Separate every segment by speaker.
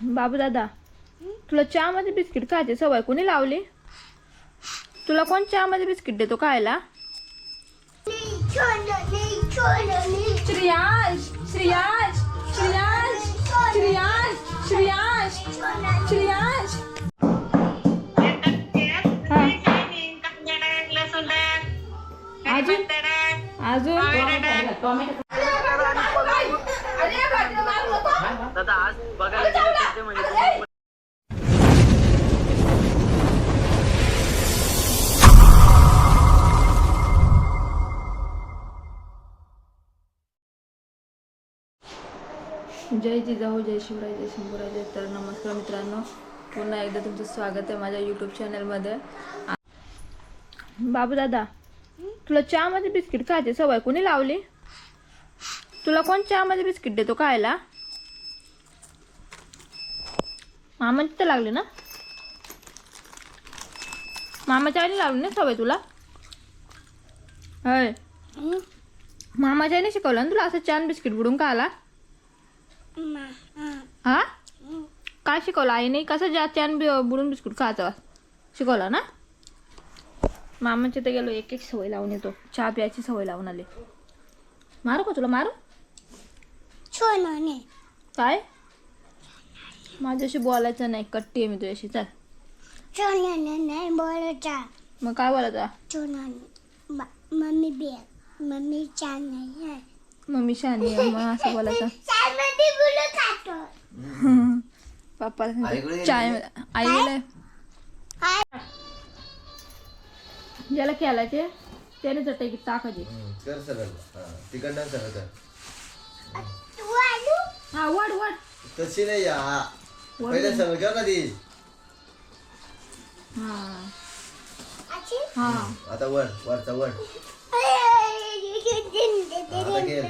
Speaker 1: बाबू दादा तुला चहामध्ये बिस्किट खायची सवय कोणी लावली तुला कोण चहामध्ये बिस्किट देतो खायला श्रियांश श्रियांश श्रियांश श्रियांश श्रियांश श्रियांश अजून अजून
Speaker 2: दादा आज बघायला गेलं तर ते म्हणजे
Speaker 1: जय जिजाऊ जय शिवराय जय शंभूराय जय तर नमस्कार मित्रांनो. पुन्हा एकदा तुमचं स्वागत आहे माझ्या यूट्यूब चॅनलमध्ये बाबू दादा तुला चहामध्ये बिस्किट खायची सवय कोणी लावली? तुला कोण चहामध्ये बिस्किट देतो खायला? मामाची तर लागली ना? मामाच्या आईने लावली ना सवय तुला? होय. मामाच्या आईने शिकवलं ना तुला असं छान बिस्किट बुडून का आला हा. काय शिकवलं आईने? कसं जा छान बुडून बिस्कुट खायचं? शिकवलं ना? मामाच्या तर गेलो एक एक सवय लावून येतो. चहा प्यायची सवय लावून आले. मारू का तुला? मारू? काय? माझ्याशी बोलायचं नाही कट्टी आहे मी तुझ्याशी. चल.
Speaker 3: नाही बोलायचा.
Speaker 1: मग काय बोलायचं?
Speaker 3: मम्मी बे मम्मी छान नाही आहे.
Speaker 1: मम्मी शानी आहे मग असं बोलायचं. पप्पाला चाय आई ज्याला खेळायचे त्याने चटई टाकायची.
Speaker 4: हा तिकडनं
Speaker 1: हा वड वड.
Speaker 4: तशी नाही या. पहिले सरळ कर ना ती?
Speaker 1: हा. हा.
Speaker 4: आता वर वरचा वर आता खेळ.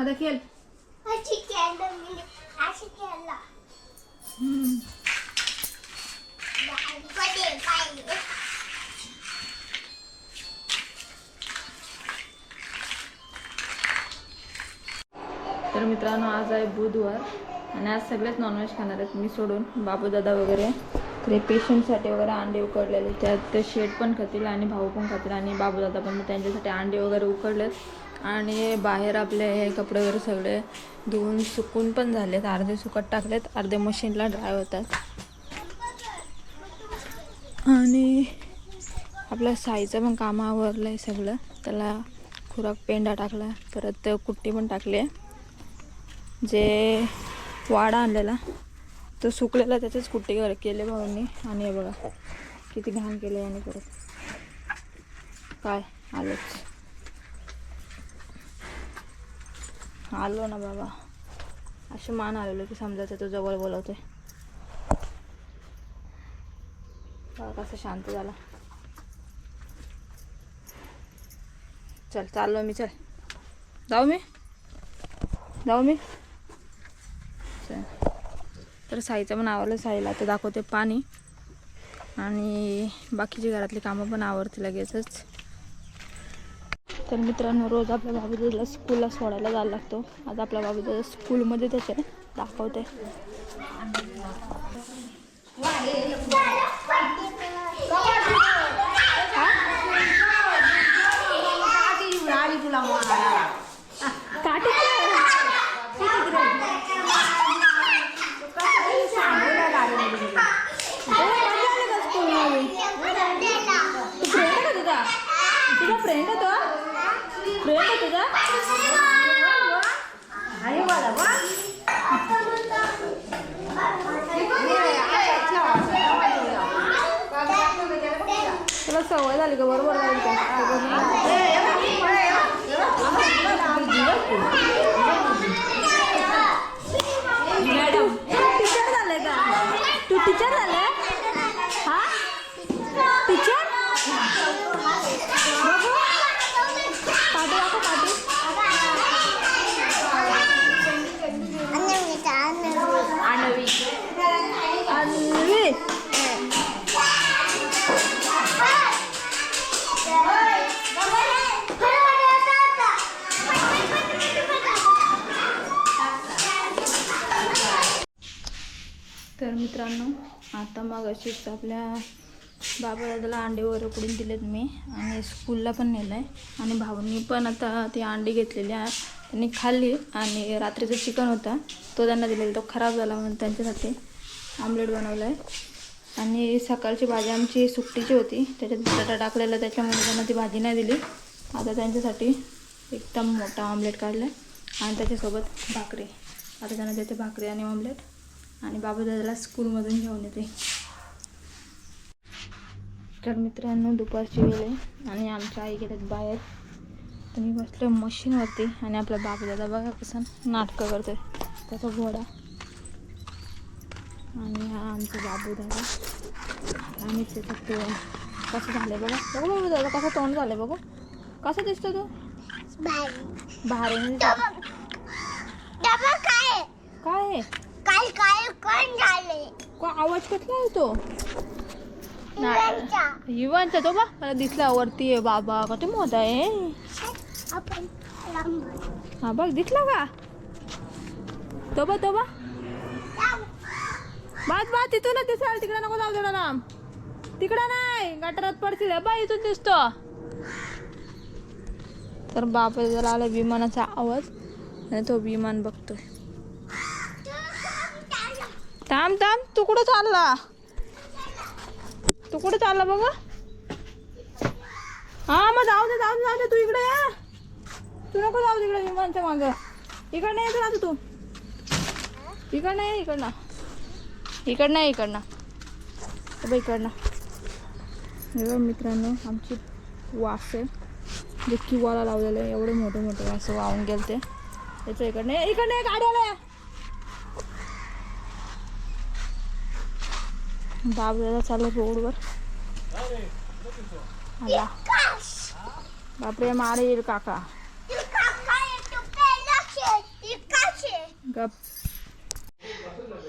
Speaker 1: आता खेळ.
Speaker 3: अशी केलं मी. अशी केलं
Speaker 1: हम्म. तर मित्रांनो आज आहे बुधवार आणि आज सगळेच नॉनव्हेज खाणार आहेत. मी सोडून बाबूदादा वगैरे. तर पेशंटसाठी वगैरे अंडे उकडलेले. त्यात ते शेट पण खातील आणि भाऊ पण खातील आणि बाबूदादा पण. त्यांच्यासाठी अंडे वगैरे उकडलेत. आणि बाहेर आपले हे कपडे वगैरे सगळे धुवून सुकून पण झालेत. अर्धे सुकत टाकलेत. अर्धे मशीनला ड्राय होतात. आणि आपल्या साईचं पण काम आवरलं आहे सगळं. त्याला खुराक पेंडा टाकला. परत कुट्टी पण टाकली आहे. जे वाडा आणलेला तो सुकलेला त्याचेच कुट्टी केले भाऊंनी. आणि हे बघा किती घाण केले याने परत. काय? आलोच. आलो ना बाबा. असे मान आलेलो की समजायचं तो जवळ बोलवते कसं शांत झाला. चल चाललो मी चल. जाऊ मी? जाऊ मी? चल तर साईचं पण आवरलं साईला तर दाखवते पाणी. आणि बाकीची घरातली कामं पण आवरते लगेचच. तर मित्रांनो रोज आपल्या बाबूजीला स्कूलला सोडायला जायला लागतो. आज आपल्या बाबूजी स्कूलमध्ये त्याचे दाखवते. काठी मित्रांनो आता मग अशीच आपल्या बाबा दादाला अंडे वगैरे उकडून दिलेत मी आणि स्कूलला पण नेलं आहे आणि भाऊंनी पण आता ती अंडी घेतलेली आहे. त्यांनी खाल्ली आणि रात्रीचं चिकन होता. तो त्यांना दिलेला तो खराब झाला म्हणून त्यांच्यासाठी आमलेट बनवलं आहे आणि सकाळची भाजी आमची सुकटीची होती. त्याच्यात बटाटा टाकलेला त्याच्यामुळे त्यांना ती भाजी नाही दिली. आता त्यांच्यासाठी एकदम मोठा ऑमलेट काढला आहे आणि त्याच्यासोबत भाकरी. आता त्यांना देते भाकरी आणि ऑमलेट आणि बाबा दादाला स्कूलमधून घेऊन येते. तर मित्रांनो दुपारची वेळ आहे आणि आमच्या आई गेल्यात बाहेर. तर मी बसलो मशीनवरती आणि आपला बाबा दादा बघा कसं नाटकं करतोय. त्याचा घोडा आणि हा आमचा बाबू दादा. आणि त्याचं तोंड. कसं झालं बघा. बघू बाबू दादा कसं तोंड झालं बघू. कसं दिसतो तो? भारी
Speaker 3: डबा काय?
Speaker 1: काय आहे?
Speaker 3: काल काय कोण झाले?
Speaker 1: का आवाज कसला येतो?
Speaker 3: इव्हेंटचा.
Speaker 1: युवांचा तो बा. मला दिसला वरती आहे बाबा. कधी मोठा आहे?
Speaker 3: आपण लांब
Speaker 1: हा बघ दिसला का? तो बा तो बा बात बात तिथूनच दिसाल तिकडे नको जाऊ देणार ना तिकडं नाही. गटारात पडतील बा इथून दिसतो. तर बापा जरा आला विमानाचा आवाज आणि तो विमान बघतोय. थांब थांब. तू कुठं चालला? तू कुठं चालला बघा? हा मग जाऊ दे जाऊ दे जाऊ दे. तू इकडे या. तू नको जाऊ तिकडे विमानच्या मागं. इकडनं येतो ना तू. इकडनं ये इकडनं इकडनं नाही इकडनं ए बघ इकडनं हे बघ मित्रांनो आमची वास आहे. जे किवाला लावलेलं आहे. एवढे मोठे मोठे वास वाहून गेले ते त्याच्या इकडनं इकडनं गाड्याला. बाबऱ्याला चाललं रोडवर आला. बापरे मारेल काका. गप.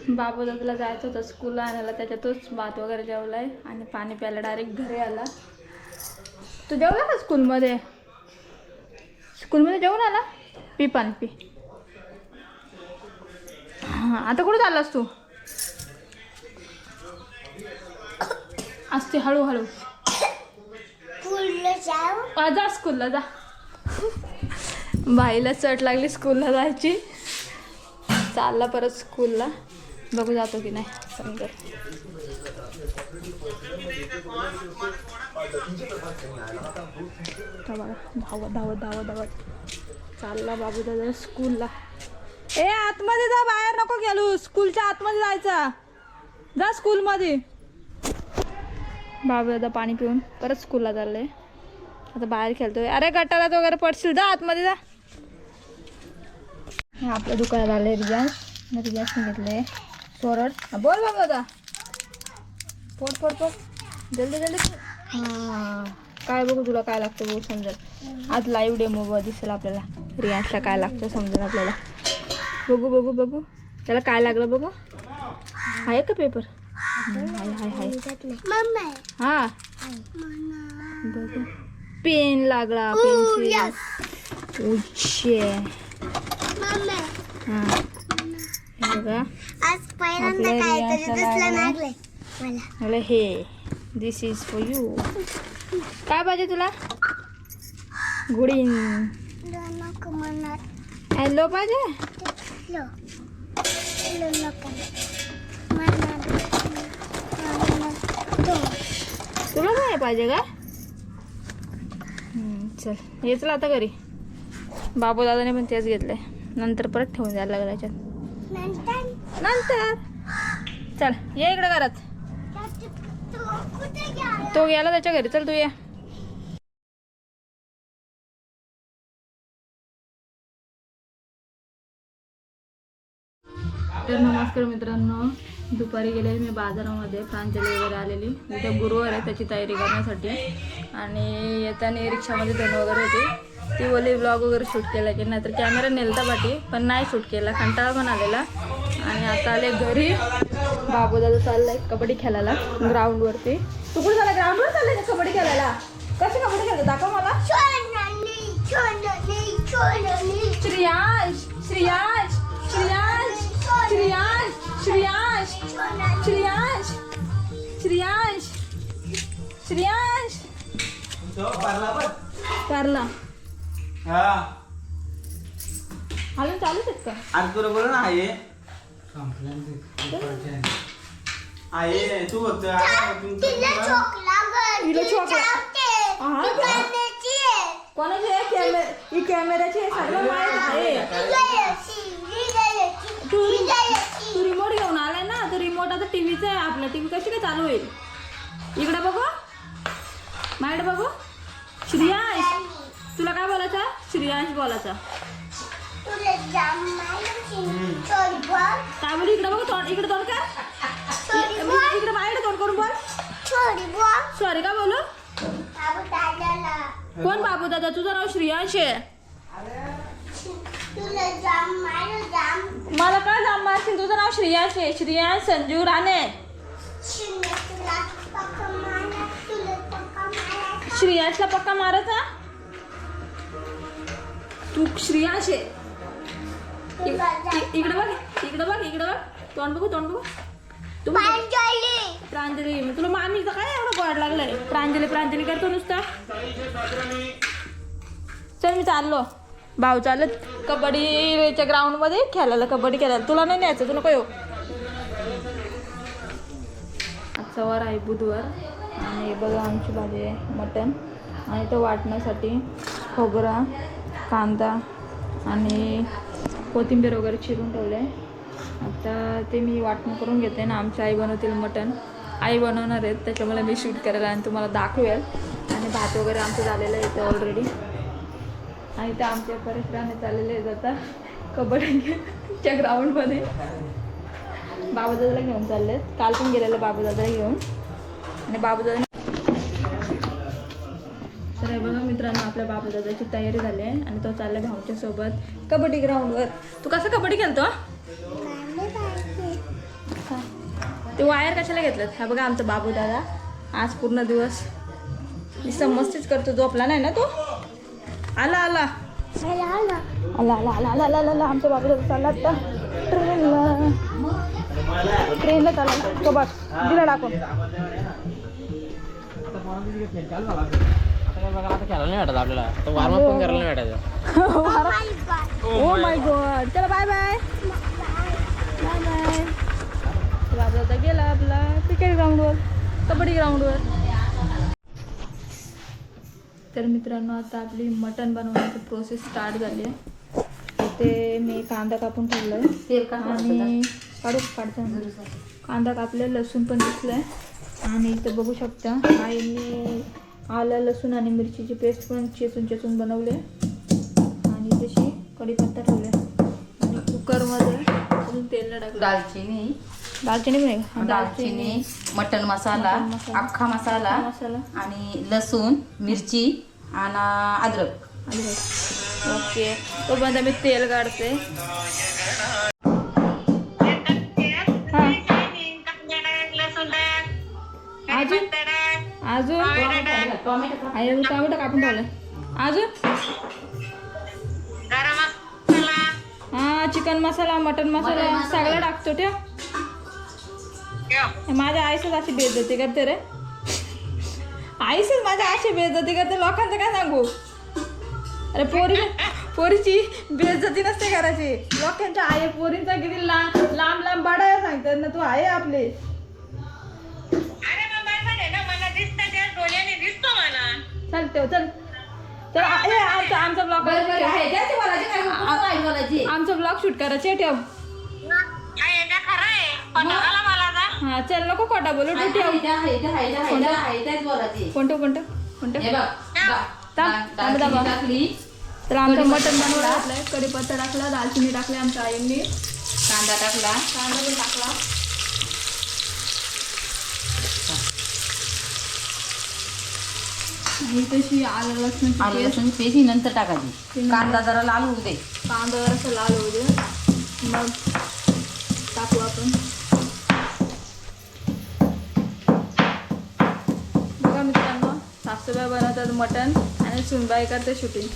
Speaker 1: बाबू दादाला जायचं होतं स्कूलला आणायला त्याच्यातच भात वगैरे जेवलाय आणि पाणी प्यायला डायरेक्ट घरी आला. तू जेवला का स्कूलमध्ये स्कूलमध्ये जेवून आला? पी पाणी पी. हां आता कुठं चाललास तू? असते हळूहळू. जा स्कूलला जा. बाईला चट लागली स्कूलला जायची. चालला परत स्कूलला. बघू जातो की नाही समजा धावत धावत धावत धावत. चालला बाबू दादा स्कूलला. ए आतमध्ये जा बाहेर नको गेलो स्कूलच्या आतमध्ये जायचा. जा स्कूलमध्ये. बाबू दादा पाणी पिऊन परत स्कूलला आहे आता बाहेर खेळतोय. अरे गटारात वगैरे पडशील जा आतमध्ये जा. हे आपल्या दुकानात आले रियाज. रियाजने घेतले सोरड. बोल बाबा दादा पोट पोट पोट जल्दी जल्दी हां काय बघू तुला काय लागतं बघू समजेल आज लाईव्ह डेमो दिसेल आपल्याला. रियाजला काय लागतं समजेल आपल्याला. बघू बघू बघू. त्याला काय लागलं बघू? आहे का पेपर हाय हाय हाय
Speaker 3: मम्मी
Speaker 1: हा बघू पेन लागला पेन्सिल.
Speaker 3: मम्मी
Speaker 1: हा. बघा. आपल्या
Speaker 3: मला
Speaker 1: हे दिस इज फॉर यू काय पाहिजे तुला? गुडीन हॅलो पाहिजे? तुला काय पाहिजे का? चल. ये चल आता घरी. बाबू दादाने पण तेच घेतलंय. नंतर परत ठेवून द्यायला लागलं याच्यात.
Speaker 3: नंतर?
Speaker 1: नंतर? चल ये इकडे घरात.
Speaker 3: तू कुठे गेला
Speaker 1: तो गेला त्याच्या घरी. चल तू ये. तर नमस्कार मित्रांनो. दुपारी गेले मी बाजारामध्ये प्रांजली वगैरे आलेली. उद्या गुरुवार आहे त्याची तयारी करण्यासाठी. आणि येताना रिक्षामध्ये दोन वगैरे होती. ती बोली ब्लॉग वगैरे शूट केला की? नाहीतर कॅमेरा नेलता पाठी पण नाही शूट केला. कंटाळा पण आलेला. आणि आता आले घरी. बाबूदादा चाललाय कबड्डी खेळायला ग्राउंडवरती तू कुठे झाला ग्राउंडवर चाललाय का कबड्डी खेळायला? कशी कबड्डी खेळतो? दाखव मला.
Speaker 3: छोडणी छोडणी छोडणी
Speaker 1: श्रियांश. श्रियांश श्रियांश श्रियांश श्रियांश कारला अजून चालूच आहेत का?
Speaker 2: आज बरोबर ना आहे. आहे तू फक्त आता तू-
Speaker 3: तिला चोकला गं.
Speaker 1: हिला
Speaker 3: ती
Speaker 1: चोकला.
Speaker 3: चावते.
Speaker 1: हा?
Speaker 3: ती
Speaker 1: का?
Speaker 3: गाण्याची आहे.
Speaker 1: कोणाचे आहे? कॅमे ही कॅमेऱ्याची आहे, सगळं माहीत आहे.
Speaker 3: ती
Speaker 1: रिमोट आता टीव्हीचा आहे आपला. टीव्ही कशी काय चालू होईल? इकडे बघू. माइड बघू. श्रियांश तुला काय बोलायचं? श्रियांश बोलायचा.
Speaker 3: माहिती.
Speaker 1: काय बोल? इकडे बघू तोंड इकडे तोंड कर. इकडे माइड तोंड करून बोल. सॉरी का बोलू. कोण बाबू दादा? तुझं नाव श्रियांश आहे. मला काय जाम मारशील तुझं नाव श्रियांश आहे श्रियांश संजू राणे. श्रियांशला पक्का मारायचा तू श्रियांश आहे इकडे बघ इकडे बघ इकडे बघ. तोंड बघू तोंड बघू. तू.
Speaker 3: प्रांजली.
Speaker 1: तुला मामीचं काय एवढं गोड लागलंय? प्रांजली प्रांजली करतो नुसता. चल मी चाललो. भाऊ चालत. कबड्डीच्या ग्राउंडमध्ये खेळायला कबड्डी खेळायला. तुला नाही न्यायचं तुला काय आजचा वार आहे बुधवार आणि बघा आमची भाजी आहे मटण. आणि तो वाटण्यासाठी खोबरा कांदा आणि कोथिंबीर वगैरे चिरून ठेवले. आता ते मी वाटणं करून घेते ना आमची आई बनवतील मटण. आई बनवणार आहेत त्याच्यामुळे मी शूट करायला आणि तुम्हाला दाखवेल. आणि भात वगैरे आमचं झालेलं आहे इथं ऑलरेडी आणि त्या आमच्या परिसराने चाललेले आहेत आता कबड्डीच्या ग्राउंडमध्ये. बाबूदादाला घेऊन चालले काल पण गेलेलं बाबूदादाला घेऊन. आणि बाबूदादा तर बघा मित्रांनो आपल्या बाबूदादाची तयारी झाली आहे आणि तो चालला भाऊच्या सोबत कबड्डी ग्राउंडवर. तू कसं कबड्डी खेळतो? ते वायर कशाला घेतलं हा बघा आमचा बाबूदादा. आज पूर्ण दिवस. मी समजतेच करतो झोपला नाही ना तो? आला आला.
Speaker 3: आला.
Speaker 1: आला. आला आला आला आला आला आमचा बाबूदादा चालला आता. ट्रेनला. ट्रेनला चालला. तो बघ दिला टाकून
Speaker 2: खेळायला नाही वाटत आपल्याला वॉर्मअप पण करायला नाही वाटायचं
Speaker 1: ओ माय गॉड चला बाय बाय गेला आपला. क्रिकेट ग्राउंडवर कबड्डी ग्राउंडवर तर मित्रांनो आता आपली मटण बनवण्याची प्रोसेस स्टार्ट झाली आहे. इथे मी कांदा कापून ठेवलाय. आणि काढू काढता कांदा कापले लसूण पण दिसलाय. आणि इथं बघू शकता आईने आलं लसूण आणि मिरचीची पेस्ट पण चेचून चेचून बनवले आणि तशी कढीपत्ता ठेवले आणि कुकरमध्ये तेल टाकलं.
Speaker 5: दालचिनी.
Speaker 1: दालचिनी? हा,
Speaker 5: दालचिनी मटन मसाला
Speaker 1: मटण मसाला,
Speaker 5: अख्खा मसाला
Speaker 1: अख्खा मसाला.
Speaker 5: आणि लसूण मिरची आणि अद्रक.
Speaker 1: ओके. तोपर्यंत मी तेल काढते. हा. अजून? अजून?
Speaker 5: टोमॅटो
Speaker 1: अजून टोमॅटो कापून ठेवलं अजून? हा चिकन मसाला मटन
Speaker 5: मसाला.
Speaker 1: सगळं टाकतो ठेव. माझ्या आईसच अशी बेइज्जती करते रे. आईसच माझ्या अशी बेइज्जती करते लोकांचं काय सांगू? अरे पोरी पोरीची बेइज्जती नसते करायची. लोकांच्या आई पोरींचा किती लांब लांब लांब बडाया सांगतात ना तू आहे आपली. चल ठेव चल. चल आ- हे आमचा आमचा ब्लॉग आमचा ब्लॉग शूट करायचे ठेव. हा चल नको खोटा बोलू तू ठेव कोणतं? कोणतं कोणतं? तर आमचं मटण बनवलं घातलंय कढीपत्ता टाकला दालचिनी टाकली आमच्या आईंनी.
Speaker 5: कांदा टाकला.
Speaker 1: कांदा पण टाकला. तशी आलं लसणाची
Speaker 5: आलं
Speaker 1: पेस्ट.
Speaker 5: लसूण पेस्ट ही नंतर टाकायची. कांदा जरा लाल होऊ दे.
Speaker 1: कांदा जरासा लाल होऊ दे. मग टाकू आपण. सासूबाई बनवतात मटण आणि सुनबाई करते शूटिंग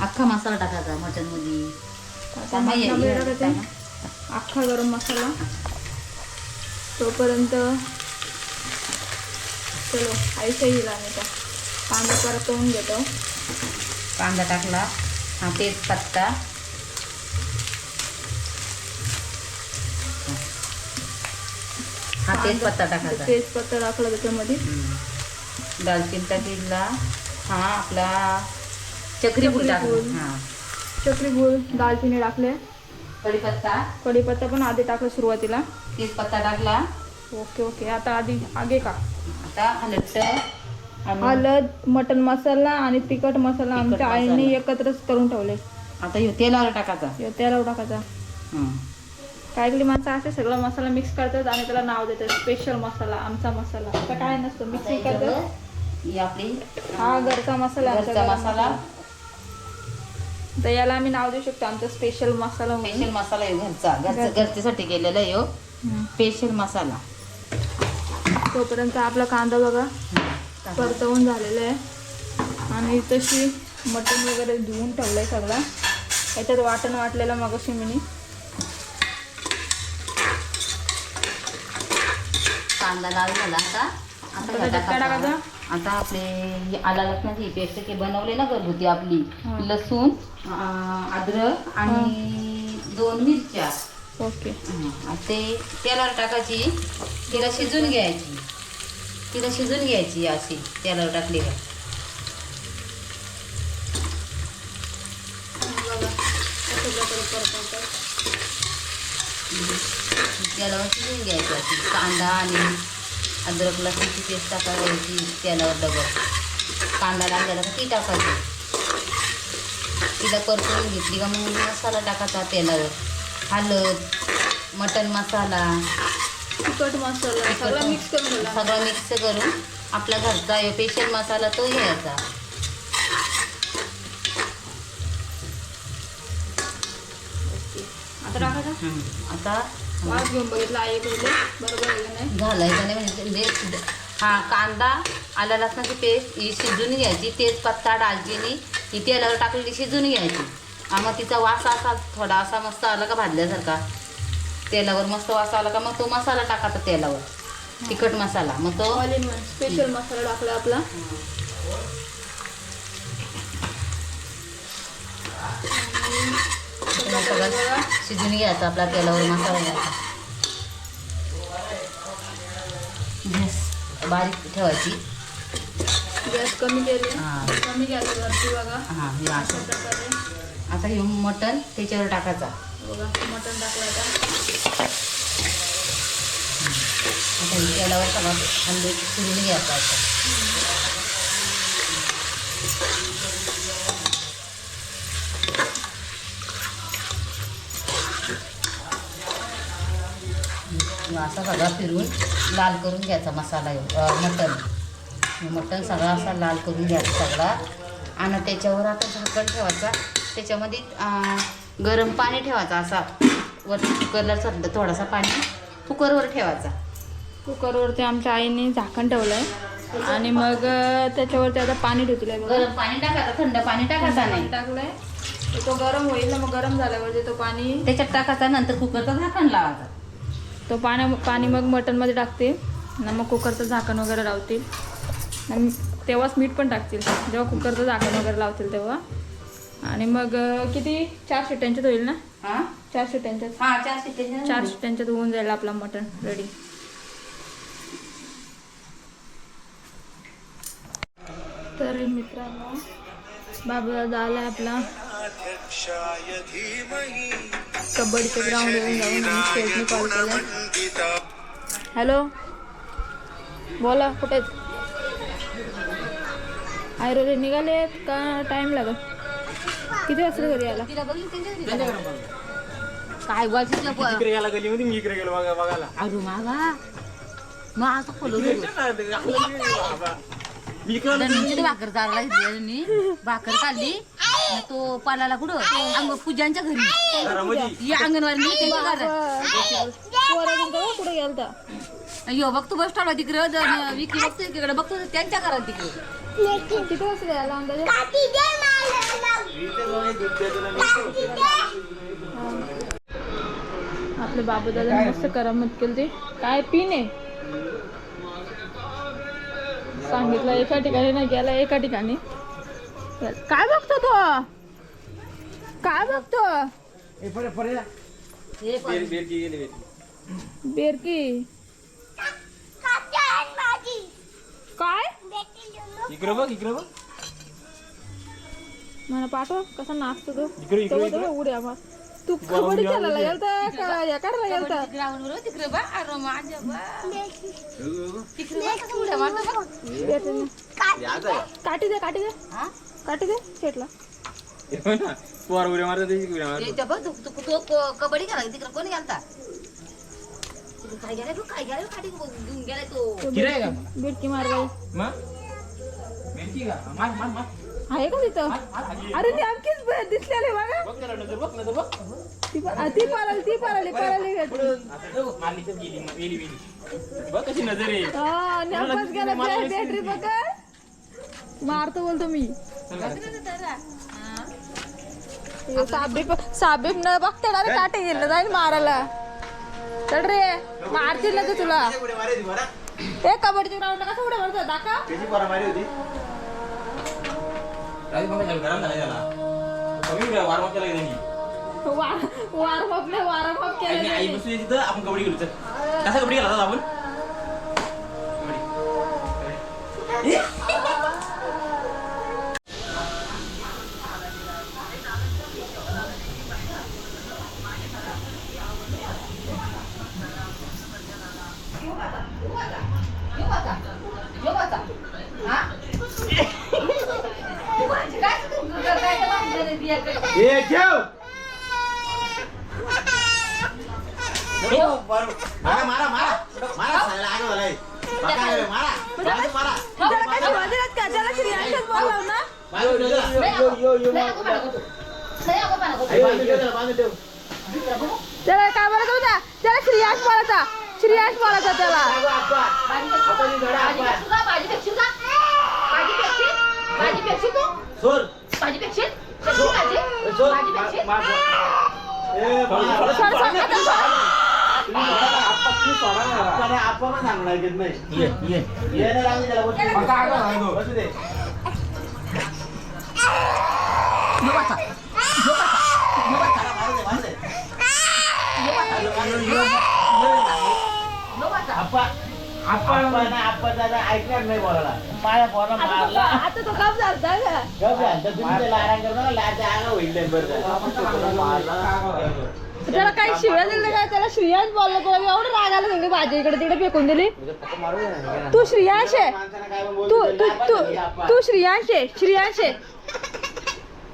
Speaker 5: अख्खा मसाला टाकायचा
Speaker 1: मटनमध्ये अख्खा गरम मसाला. तोपर्यंत चलो आईचा येईल आम्ही आता. कांदा परतवून घेतो.
Speaker 5: कांदा टाकला. हा तेजपत्ता हा तेजपत्ता टाकायचा.
Speaker 1: तेजपत्ता टाकला त्याच्यामध्ये.
Speaker 5: दालचिनीचा किल्ला हा आपला चक्री फूल
Speaker 1: चक्री
Speaker 5: टाकला
Speaker 1: फूल.
Speaker 5: हा.
Speaker 1: चक्री गुळ दालचिनी टाकले.
Speaker 5: कढीपत्ता.
Speaker 1: कढीपत्ता पण आधी टाकला सुरुवातीला.
Speaker 5: तेजपत्ता टाकला.
Speaker 1: Okay okay. आता आधी आगे का?
Speaker 5: आता हलट
Speaker 1: हळद मटन मसाला आणि तिखट मसाला आमच्या आईने. एकत्रच करून ठेवले.
Speaker 5: आता ह्यो तेलावर टाकायचा.
Speaker 1: त्याला टाकायचा.
Speaker 5: हं.
Speaker 1: काही माणसं असे सगळा मसाला मिक्स करतात आणि त्याला नाव देतात. स्पेशल मसाला आमचा मसाला. असं काय नसतं
Speaker 5: आता
Speaker 1: मिक्सिंग
Speaker 5: याच्यावर
Speaker 1: करतात.
Speaker 5: ही आपली
Speaker 1: हा घरचा मसाला आहे आमचा
Speaker 5: घरचा मसाला.
Speaker 1: तर याला आम्ही नाव देऊ शकतो आमचा स्पेशल मसाला
Speaker 5: स्पेशल मसाला आहे घरचा. घरचा
Speaker 1: घरचा.
Speaker 5: घरच्यासाठी केलेला आहे. स्पेशल मसाला.
Speaker 1: तोपर्यंत आपला कांदा बघा. परतवून झालेला आहे. आणि तशी मटण वगैरे धुवून ठेवलंय सगळा. याच्यात वाटण वाटलेलं मगाशी मी.
Speaker 5: कांदा लाल झाला आता आता आपले आला लसणाची पेस्ट की बनवली ना घरगुती आपली. लसूण अद्रक आणि दोन मिरच्या.
Speaker 1: ओके.
Speaker 5: ते तेलावर टाकायची. तिला शिजून घ्यायची. तिला शिजून घ्यायची अशी तेलावर टाकली का तेलावर शिजून घ्यायची अशी कांदा आणि अद्रक लसूणची पेस्ट टाकायची तेलावर डबल. कांदा लागलेला ती टाकायची तिला परतून घेतली का मग मसाला टाकायचा तेलावर. हळद मटन मसाला
Speaker 1: तिखट मसाला सगळं मिक्स करून
Speaker 5: सगळं मिक्स करून आपला घरचा स्पेशल मसाला तो घ्यायचा.
Speaker 1: टाकायचा
Speaker 5: हं. आता
Speaker 1: वास घेऊन बघितला आई पहिले बरोबर आहे का नाही?
Speaker 5: झालंय का नाही म्हणजे म्हणजे हा कांदा आला लसणाची पेस्ट ही शिजून घ्यायची. तेजपत्ता दालचिनी ही तेलावर टाकलेली शिजून घ्यायची. मग तिचा वास असा थोडा असा मस्त आला का भाजल्यासारखा. तेलावर मस्त वास आला का मग तो मसाला टाकायचा तेलावर. तिखट मसाला. मग तो
Speaker 1: स्पेशल मसाला टाकला आपला
Speaker 5: तो सगळं शिजून घ्यायचा आपला तेलावर मसाला घ्यायचा. गॅस बारीक ठेवायची.
Speaker 1: गॅस कमी केली.
Speaker 5: हां.
Speaker 1: कमी गॅस वरती बघा.
Speaker 5: हां हे
Speaker 1: अशा
Speaker 5: असं
Speaker 1: प्रकारे.
Speaker 5: आता हे मटण त्याच्यावर टाकायचा.
Speaker 1: बघा मटण टाकलं आता.
Speaker 5: हे तेलावर सगळं हल्ली शिजून घ्यायचा असं असा सगळा फिरून लाल करून घ्यायचा मसाला मटण. मटण सगळा असा लाल करून घ्यायचा सगळा. आणि त्याच्यावर आता झाकण ठेवायचा. त्याच्यामध्ये गरम पाणी ठेवायचा असा. वरती कुकरला सध्या थोडासा पाणी कुकरवर ठेवायचा.
Speaker 1: कुकरवरती आमच्या आईने झाकण ठेवलंय. आणि मग त्याच्यावरती आता पाणी ठेवलंय बघा.
Speaker 5: गरम पाणी टाकायचं थंड पाणी टाकायचं नाही.
Speaker 1: टाकलंय. तर तो गरम होईल ना मग गरम झाल्यावरती तो पाणी
Speaker 5: त्याच्यात टाकायचा नंतर कुकरचं झाकण लावायचं.
Speaker 1: तो पाण्या पाणी मग मटनमध्ये टाकतील आणि मग कुकरचं झाकण वगैरे लावतील आणि तेव्हाच मीठ पण टाकतील. जेव्हा कुकरचं झाकण वगैरे लावतील तेव्हा. आणि मग किती? चार शिट्ट्यांच्यात होईल ना?
Speaker 5: हां?
Speaker 1: चार शिट्ट्यांच्यात.
Speaker 5: हां चार शिट्टे
Speaker 1: चार शिट्ट्यांच्यात होऊन जाईल आपला मटन रेडी तर मित्रांनो बाबा आला आपला कबड्डीच्या ग्राउंड येऊन जाऊन शेटने कॉल केला हॅलो बोला कुठे आहेत? आयरोले निघाले का? टाइम लागेल. किती वाजता घरी आला?
Speaker 5: काय
Speaker 2: गेला गलीमध्ये मी इकडे गेलो बघा बघायला.
Speaker 5: अरे मागा मग असं खोलो
Speaker 2: मी
Speaker 5: भाकर चालला भाकर आणि तो पालाला कुठं? अंग पूजांच्या घरी. ही अंगणवाडी त्यांच्या घरात
Speaker 1: कुठे गेलता?
Speaker 5: यो बघ तू बस स्टॉपला तिकडे. विकी बघतो तिकडे बघतो त्यांच्या घरात तिकडे.
Speaker 1: यायला अंदाजे. आपले बाबू दादा मस्त करामत केली ते काय पिणे सांगितलं एका ठिकाणी नाही गेला एका ठिकाणी. काय बघतो तो? काय बघतो? बेरकी काय?
Speaker 2: इकडे बघ इकडे बघ.
Speaker 1: मला पाठव कसा नाचतो तो.
Speaker 2: इकडे इकडे
Speaker 1: उड्या मार तू कबड्डी खेळायला गेलता का या काढायला गेलता.
Speaker 5: तिकडे बा अरे माझ्या बा. तिकडे बा कसं उड्या मारतो बघ.
Speaker 1: बेरकीने. काठी दे काठी दे. दे शेटला.
Speaker 2: पोर उड्या मारतात ते उड्या मारतात.
Speaker 5: ते- ते बघ तू तू- तू क- कबड्डी खेळायला तिकडे कोणी गेलता? तिकडे काय गेलाय तू? काय गेलाय खाली घेऊन गेलाय तो.
Speaker 2: किराय का?
Speaker 1: बेटकी मार बाई
Speaker 2: मग मिरची का? मार मार मार.
Speaker 1: आहे का तिथं. अरे नेमकीच ब- दिसलेले बघा.
Speaker 2: बघ त्याला नजर बघ नजर बघ.
Speaker 1: ती प- आ, ती पळाली ती पळाली पळाली
Speaker 2: आता ते बघ, मारली तर गेली मग गेली गेली. बघ कशी नजर आहे.
Speaker 1: हा नेमकच गेला बॅटरी पकड मारतो बोलतो मी. हे. साबीप साबीप न बघता अरे काटे गेलं जाईल मारायला. चल रे मारतील ना ते तुला? ए कबड्डीच्या ग्राउंडला कसं उड्या मारतो दाखा
Speaker 4: त्याची पोरं मारी होती.
Speaker 2: राजू बाबा त्याला गरम झाला त्याला कमी उड्या वार केला की त्यांनी
Speaker 1: वार वारमअप नाही वारमअप
Speaker 2: आणि
Speaker 1: केलं
Speaker 2: आई
Speaker 1: त्यांनी.
Speaker 2: बसली तिथं आपण कबड्डी खेळू कसा कबड्डी खेळला आपण?
Speaker 4: ए ठेव. मारा मारा मारा मारा साला आगे वालाय. मारा मारा
Speaker 1: त्याला काय बोलायचं होता त्याला श्रीयांश बोलायचा श्रीयांश बोलायचा त्याला
Speaker 4: आगो, आगो. आपण इथं धडा,
Speaker 5: भाजी
Speaker 4: आपण.
Speaker 5: पेक्षील का? भाजी पेक्षील का? भाजी पेक्षील? भाजी पेक्षील तू?
Speaker 4: सोड.
Speaker 5: भाजी?
Speaker 4: ए, सोड.
Speaker 5: भाजी पेक्षील?
Speaker 4: मा- मा- ए, मारा.
Speaker 1: सर सर आता
Speaker 4: तुम्ही सोडा ना, आप्पा, तुम्ही सोडा ना. आप्पा नाही, आप्पा पण सांगणार घेत नाही.
Speaker 2: ये ये
Speaker 4: ये ना राहून त्याला बसू दे.
Speaker 2: आता आगो, आगो.
Speaker 4: बसू दे. मारा, मारू दे, मारू दे. आप्पा आप्पा नाही, आप्पा दादा ऐकणार नाही बोलायला माझ्या पोराला
Speaker 1: आता
Speaker 4: मारला
Speaker 1: तो- आता तो कप झालता का
Speaker 4: गप तुम्ही त्याला लाज होईल बरं
Speaker 1: काही शिव्या दिल्या काय त्याला श्रियांश बोलला तुला एवढं राग आला सगळी भाजी इकडे तिकडे फेकून दिली
Speaker 4: म्हणजे हे.
Speaker 1: तू श्रियांश आहे तू तू तू. तू श्रियांश आहे श्रियांश आहे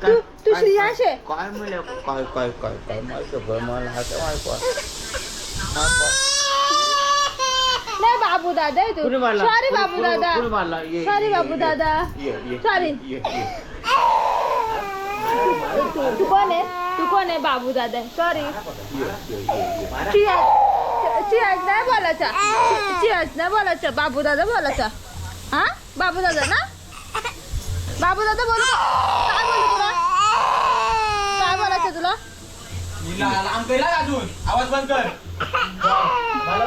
Speaker 1: तू तू श्रियांश आहे
Speaker 4: काय म्हणलं काय काय काय काय मला मला हसं मला पोर. मला पोर.
Speaker 1: नाही बाबू दादा आहे तू? सॉरी बाबू दादा। सॉरी बाबू दादा। सॉरी. तू कोण आहे तू कोण आहे बाबू दादा? सॉरी. चियाज नाही बोलायचा चियाज नाही बोलायचं बाबू दादा बोलायचा हा? बाबू दादा ना? बाबू दादा बोल। काय बोलू तुला? काय बोलायचं तुला?
Speaker 2: आवाज बंद कर.
Speaker 4: मला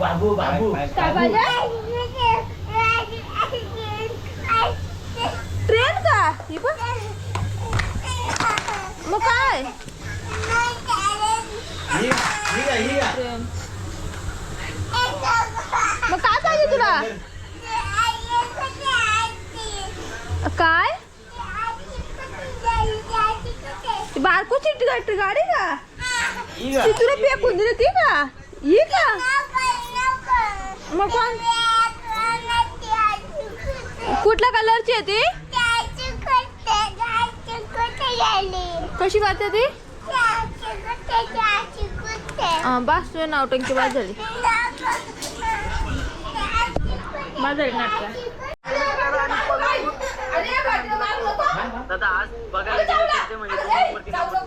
Speaker 4: बाबू बाबू
Speaker 1: ट्रेन का ही पण मग काय मग काय पाहिजे तुला काय ती बारकोची टी- गाडी का ती तुला फेकून दिली ती का ही का मग कोण कुठल्या कलरची आहे ती कशी करते ती बस तुझं नाव टंकी बाद झाली बाद झाली नाटक
Speaker 6: दादा आज बघायला म्हणजे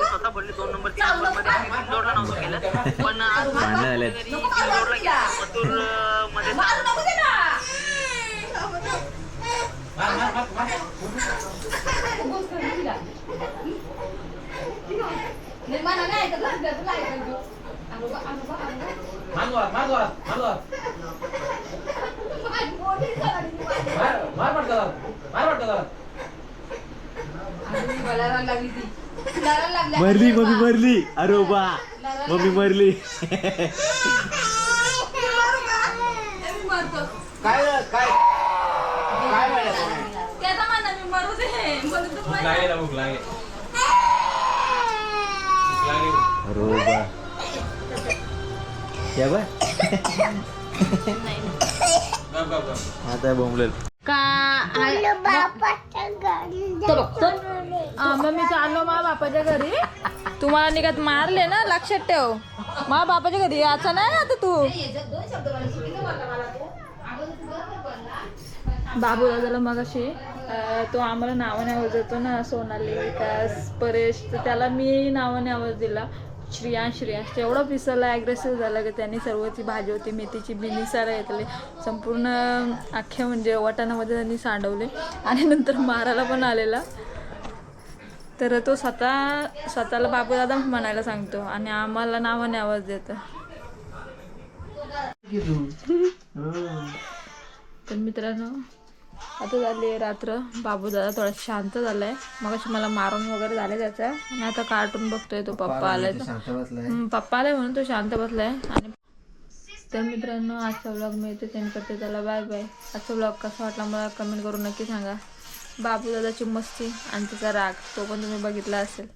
Speaker 2: Manual, manual, manual.
Speaker 4: मरली मम्मी मरली. अरे बा मम्मी मरली. काय काय? काय. आता? बोंबलेल.
Speaker 5: का बघतो
Speaker 1: मग मी चाललो मा बापाच्या घरी. तुम्हाला निघत मारले ना लक्षात ठेव. मा बापाच्या घरी याचा नाही आता तू. बाबू दादाला मग अशी तो आम्हाला नावाने आवाज देतो ना सोनाली विकास परेश तर त्याला मी नावाने आवाज दिला. श्रियांश श्रियांश एवढा पिसाला ॲग्रेसिव्ह झाला की त्यांनी सर्वची भाजी होती मेथीची बिनी येतले संपूर्ण अख्ख्या म्हणजे वाटाणामध्ये त्यांनी सांडवले. आणि नंतर मारायला पण आलेला. तर तो स्वतः स्वतःला बाबू दादा म्हणायला सांगतो आणि आम्हाला नावाने आवाज देतो. तर मित्रांनो आता झाली आहे रात्र. बाबू दादा थोडा शांत झालाय. मग अशी मला मारून वगैरे झाले त्याचा. आणि आता कार्टून बघतोय तो पप्पा आलाय पप्पा आलाय म्हणून तो शांत बसलाय. आणि तर मित्रांनो आजचा व्लॉग मी इथे सेंड करते त्याला बाय बाय आजचा व्लॉग कसा वाटला मला कमेंट करून नक्की सांगा. बाबू दादाची मस्ती आणि तिचा राग तो पण तुम्ही बघितला असेल.